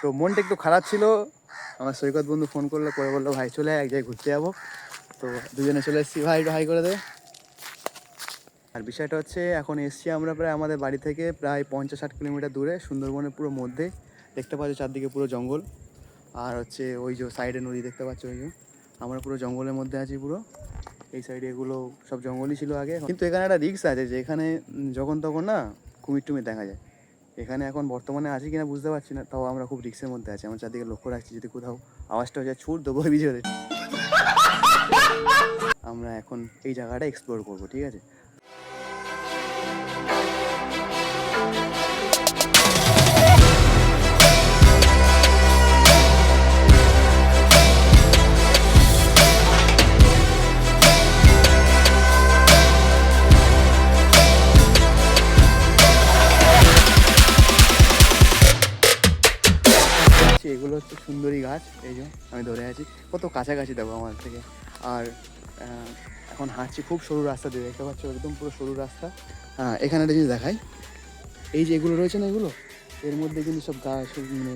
তো মনটা একটু খারাপ ছিল। আমার সৈকত বন্ধু ফোন করল করে বলল, ভাই, চলে এক জায়গায় ঘুরতে যাব। তো দুজনে চলে এসেছি। ভাই, একটু হাই করে দে। আর বিষয়টা হচ্ছে, এখন এসছি আমরা প্রায় আমাদের বাড়ি থেকে প্রায় পঞ্চাশ ষাট কিলোমিটার দূরে, সুন্দরবনের পুরো মধ্যে। দেখতে পাচ্ছ চারদিকে পুরো জঙ্গল। আর হচ্ছে ওই যে সাইডে নদী দেখতে পাচ্ছ ওই যে। আমরা পুরো জঙ্গলের মধ্যে আছি পুরো। এই সাইডে এগুলো সব জঙ্গলই ছিল আগে। কিন্তু এখানে একটা রিক্স আছে যে এখানে যখন তখন না কুমির টুমির দেখা যায়। এখানে এখন বর্তমানে আছে কিনা বুঝতে পারছি না, তাও আমরা খুব রিক্সের মধ্যে আছি। আমার চারদিকে লক্ষ্য রাখছি যদি কোথাও আওয়াজটা হয়ে যায় ছুট দেবো ভিজরে আমরা এখন এই জায়গাটা এক্সপ্লোর করব, ঠিক আছে? আচ্ছা, এগুলো হচ্ছে সুন্দরী গাছ। এই যে আমি ধরে আছি। কত কাছাকাছি দেখো আমার থেকে। আর এখন হাঁটছি খুব সরু রাস্তা দিয়ে দেখতে পাচ্ছ একদম পুরো সরু রাস্তা। হ্যাঁ এখানে একটা জিনিস দেখাই এই যে এগুলো রয়েছে না এগুলো? এর মধ্যে কিন্তু সব গাছ মানে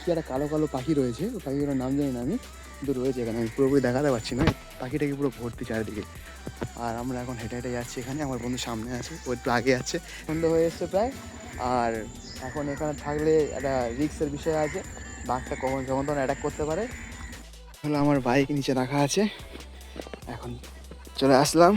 কি একটা কালো কালো পাখি রয়েছে। ওই পাখিগুলোর নাম জানি না আমি কিন্তু রয়েছে এখানে। আমি পুরোপুরি দেখাতে পারছি না। পাখিটাকে পুরো ভর্তি চারিদিকে। আর আমরা এখন হেঁটে হেঁটে যাচ্ছি এখানে। আমার বন্ধু সামনে আছে ও একটু আগে যাচ্ছে সন্ধ্যা হয়ে এসছে প্রায়। আর এখন এখানে থাকলে একটা রিক্সের বিষয় আছে। বাঘটা কখন যখন তখন অ্যাটাক করতে পারে। হলো আমার বাইক নিচে রাখা আছে। এখন চলে আসলাম।